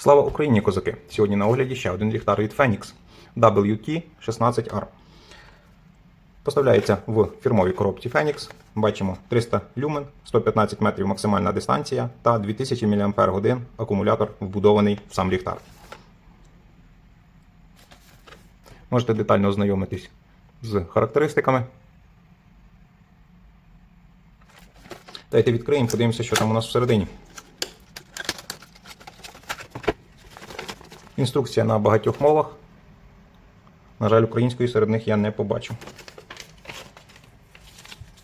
Слава Україні, козаки! Сьогодні на огляді ще один ліхтар від Phoenix WT16R. Поставляється в фірмовій коробці Phoenix. Бачимо 300 люмен, 115 метрів максимальна дистанція та 2000 мАч акумулятор вбудований в сам ліхтар. Можете детально ознайомитись з характеристиками. Дайте відкриємо, подивимося, що там у нас всередині. Інструкція на багатьох мовах. На жаль, української серед них я не побачив.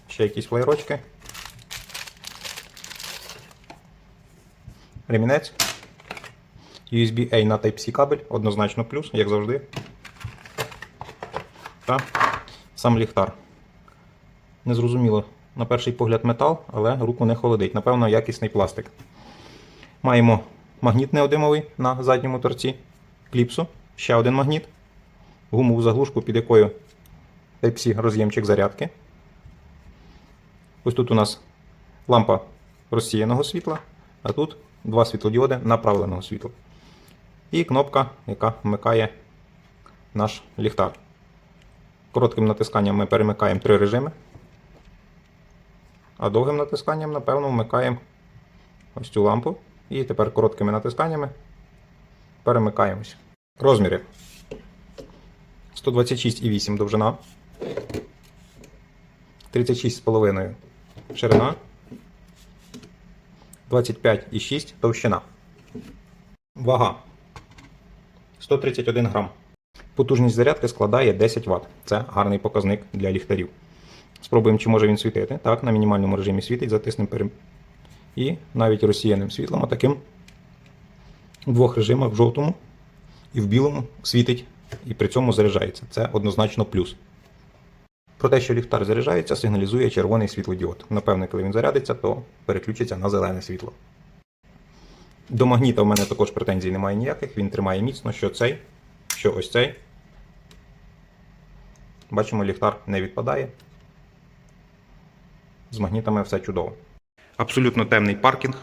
Ще якісь флеєрочки. Ремінець. USB-A на Type-C кабель, однозначно плюс, як завжди. Та сам ліхтар. Незрозуміло, на перший погляд метал, але руку не холодить. Напевно, якісний пластик. Маємо магніт неодимовий на задньому торці, кліпсу, ще один магніт, гумову заглушку, під якою Type-C роз'ємчик зарядки. Ось тут у нас лампа розсіяного світла, а тут два світлодіоди направленого світла. І кнопка, яка вмикає наш ліхтар. Коротким натисканням ми перемикаємо три режими. А довгим натисканням, напевно, вмикаємо ось цю лампу. І тепер короткими натисканнями перемикаємось. Розміри 126,8 довжина, 36,5 ширина, 25,6 товщина. Вага 131 грам. Потужність зарядки складає 10 Вт. Це гарний показник для ліхтарів. Спробуємо, чи може він світити. Так, на мінімальному режимі світить, затиснемо. І навіть розсіяним світлом, а таким у двох режимах в жовтому і в білому світить і при цьому заряджається. Це однозначно плюс. Про те, що ліхтар заряджається, сигналізує червоний світлодіод. Напевне, коли він зарядиться, то переключиться на зелене світло. До магніта в мене також претензій немає ніяких, він тримає міцно, що цей, що ось цей. Бачимо, ліхтар не відпадає. З магнітами все чудово. Абсолютно темний паркінг.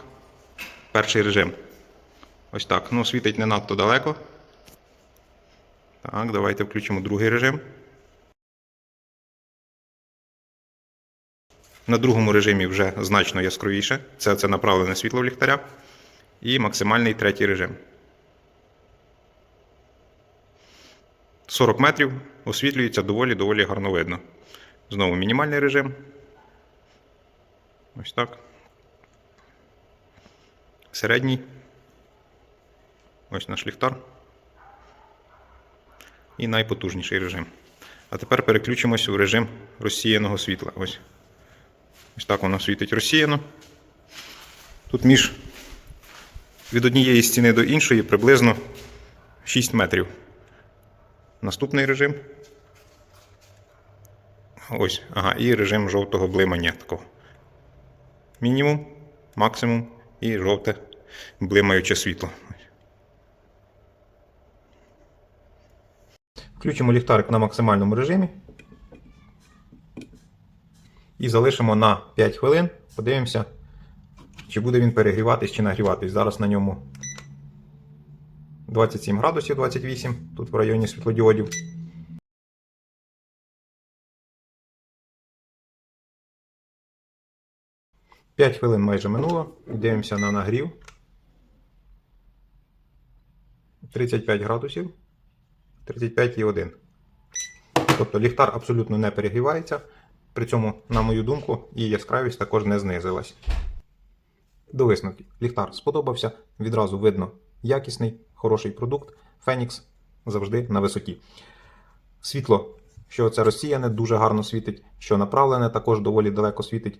Перший режим. Ось так. Ну, світить не надто далеко. Так, давайте включимо другий режим. На другому режимі вже значно яскравіше. Це, це направлене світло в ліхтаря. І максимальний третій режим. 40 метрів освітлюється доволі-доволі гарно видно. Знову мінімальний режим. Ось так. Середній. Ось наш ліхтар. І найпотужніший режим. А тепер переключимось у режим розсіяного світла. Ось. Ось так воно світить розсіяно. Тут між від однієї стіни до іншої приблизно 6 метрів. Наступний режим. Ось, ага, і режим жовтого блимання такого. Мінімум, максимум і жовте блимаюче світло. Включимо ліхтарик на максимальному режимі. І залишимо на 5 хвилин. Подивимося, чи буде він перегріватись чи нагріватись. Зараз на ньому 27 градусів 28, тут в районі світлодіодів. П'ять хвилин майже минуло. Дивимося на нагрів. 35 градусів. 35,1. Тобто ліхтар абсолютно не перегрівається. При цьому, на мою думку, і яскравість також не знизилась. До висновків. Ліхтар сподобався. Відразу видно якісний, хороший продукт. Фенікс завжди на висоті. Світло, що це розсіяне, дуже гарно світить, що направлене, також доволі далеко світить.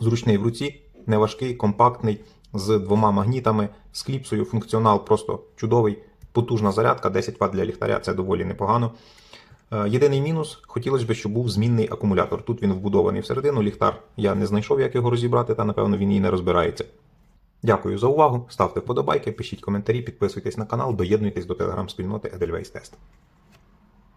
Зручний в руці, неважкий, компактний, з двома магнітами, з кліпсою. Функціонал просто чудовий, потужна зарядка, 10 Вт для ліхтаря це доволі непогано. Е, Єдиний мінус, хотілося б, щоб був змінний акумулятор. Тут він вбудований всередину, ліхтар. Я не знайшов, як його розібрати, та напевно він і не розбирається. Дякую за увагу. Ставте вподобайки, пишіть коментарі, підписуйтесь на канал, доєднуйтесь до телеграм-спільноти Edelweiss Test.